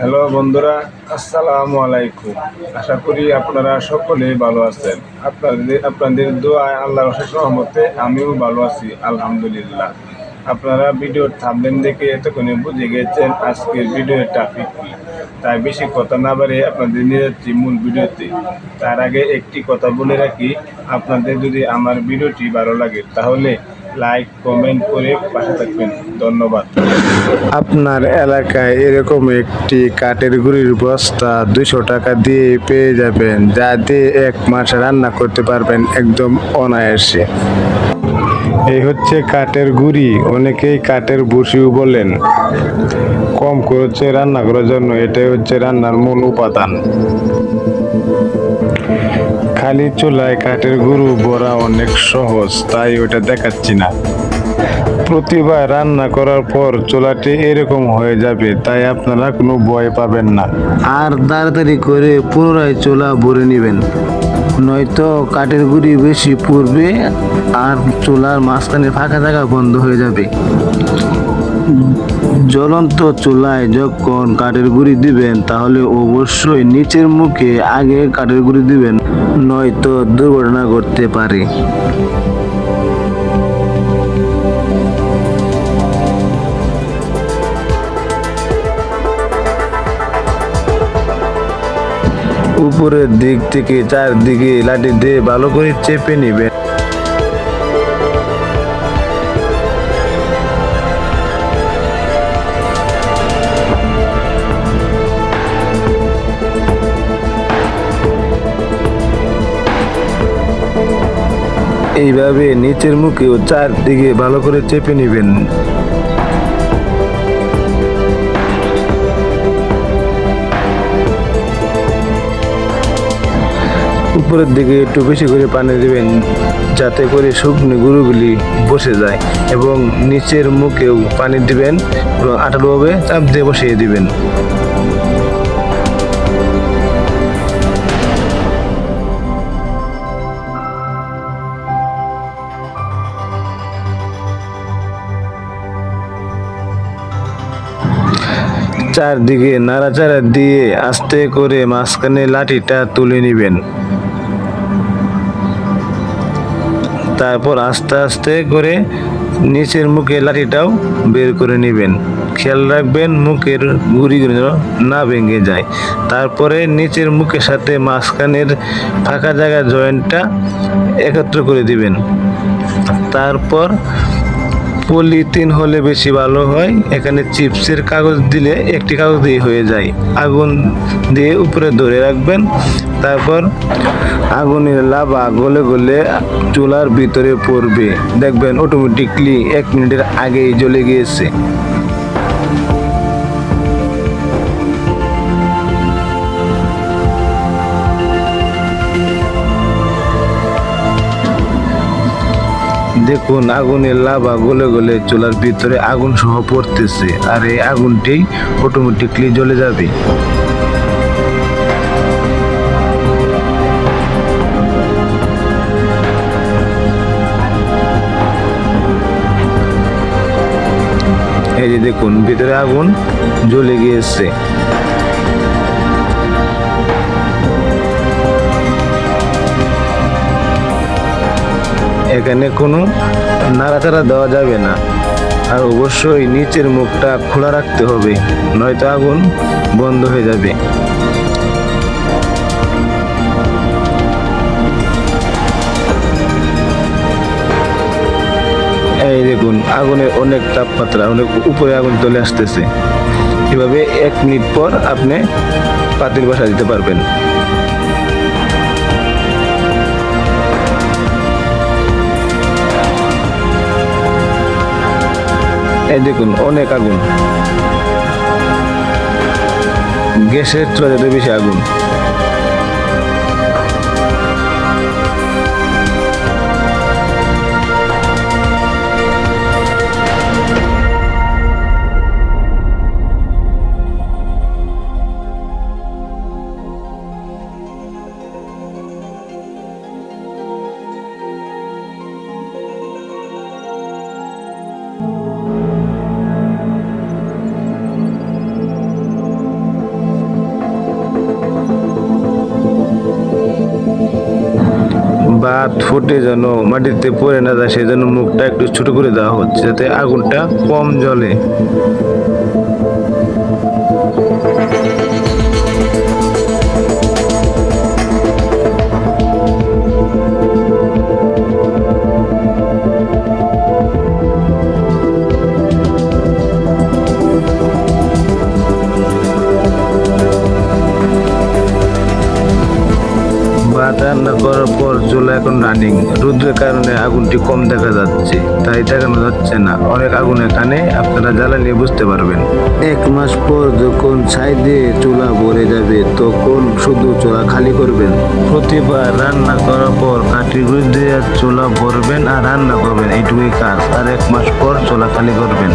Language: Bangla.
হ্যালো বন্ধুরা, আসসালামু আলাইকুম। আশা করি আপনারা সকলেই ভালো আছেন। আপনাদের আপনাদের দোয়ায় আল্লাহ রহমতে আমিও ভালো আছি, আলহামদুলিল্লাহ। আপনারা ভিডিওর থামলেন দেখে এতক্ষণে বুঝে গেছেন আজকের ভিডিওর টপিক কি। তাই বেশি কথা না বাড়িয়ে আপনাদের নিয়ে যাচ্ছি মূল ভিডিওতে। তার আগে একটি কথা বলে রাখি, আপনাদের যদি আমার ভিডিওটি ভালো লাগে, তাহলে লাইক, কমেন্ট করে পাশে থাকবেন। ধন্যবাদ। আপনার এলাকায় এরকম একটি কাঠের গুঁড়ির বস্তা দুশো টাকা দিয়ে পেয়ে যাবেন, যা দিয়ে এক মাস রান্না করতে পারবেন একদম অনায়াসে। এই হচ্ছে কাঠের গুঁড়ি, অনেকেই কাঠের বসিও বলেন। কম খরচে রান্না করার জন্য এটাই হচ্ছে রান্নার মূল উপাদান। খালি চুলায় কাঠের গুঁড়ো, বড়া অনেক সহজ, তাই ওটা দেখাচ্ছি না। প্রতিবার রান্না করার পর চুলাটি এরকম হয়ে যাবে, তাই আপনারা কোনো ভয় পাবেন না। আর তাড়াতাড়ি করে পুনরায় চোলা ভরে নেবেন, নয়তো কাঠের গুঁড়ি বেশি পড়বে আর চুলার মাঝখানে ফাঁকা জায়গা বন্ধ হয়ে যাবে। জ্বলন্ত চুলায় যখন কাঠের গুঁড়ি দিবেন, তাহলে অবশ্যই নিচের মুখে আগে কাঠের গুঁড়ি দিবেন। নয়তো দুর্ঘটনা ঘটতে পারে। উপরের দিক থেকে চারদিকে লাঠি দিয়ে ভালো করে চেপে নেবেন। এইভাবে নিচের মুখেও চারদিকে ভালো করে চেপে নেবেন। উপরের দিকে একটু বেশি করে পানি দেবেন, যাতে করে শুকনো গুঁড়োগুলি বসে যায় এবং নিচের মুখেও পানি দিবেন এবং আঠালোভাবে চাপ দিয়ে বসিয়ে দিবেন। চারদিকে নাড়াচাড়া দিয়ে আস্তে করে মাঝখানে লাঠিটা তুলে নেবেন। তারপর আস্তে আস্তে করে নিচের মুখে লাঠিটাও বের করে নেবেন। খেয়াল রাখবেন মুখের গুড়িগুলো যেন না ভেঙে যায়। তারপরে নিচের মুখের সাথে মাঝখানের ফাঁকা জায়গা জয়েন্টটা একত্র করে দিবেন। তারপর পলিথিন হলে বেশি ভালো হয়। এখানে চিপসের কাগজ দিলে একটি কাগজ দিয়ে হয়ে যায়। আগুন দিয়ে উপরে ধরে রাখবেন। তারপর আগুনের লাভা গলে গলে চুলার ভিতরে পড়বে। দেখবেন অটোমেটিকলি এক মিনিটের আগেই জ্বলে গিয়েছে। দেখুন, আগুনের লাভা গলে গলে চুলার ভিতরে আগুন সহ পড়তেছে। আর এই আগুনটি অটোমেটিকলি জ্বলে যাবে। এই যে দেখুন, ভিতরে আগুন জ্বলে গিয়েছে। এখানে কোনো নাড়াচাড়া দেওয়া যাবে না। আর অবশ্যই নিচের মুখটা খোলা রাখতে হবে, নয়তো আগুন বন্ধ হয়ে যাবে। এই দেখুন আগুনের অনেক তাপমাত্রা, অনেক উপরে আগুন চলে আসতেছে। এভাবে এক মিনিট পর আপনি পাতিল বসা দিতে পারবেন। এই দেখুন অনেক আগুন। গ্যাসের চুলাতে বেশি আগুন। ফুটে যেন মাটিতে পড়ে না যায় সেই জন্য মুখটা একটু ছোট করে দেওয়া হচ্ছে, যাতে আগুনটা কম জ্বলে। চুলা এখন রানিং রুদ্রের কারণে আগুনটি কম দেখা যাচ্ছে তাই দেখানো যাচ্ছে না। অনেক আগুন এখানে আপনারা জ্বালানি বুঝতে পারবেন। এক মাস পর যখন ছাই দিয়ে চুলা ভরে যাবে তখন শুধু চুলা খালি করবেন। প্রতিবার রান্না করার পর কাঠি দিয়ে চুলা ভরবেন আর রান্না করবেন এইটুকুই কাজ। আর এক মাস পর চুলা খালি করবেন।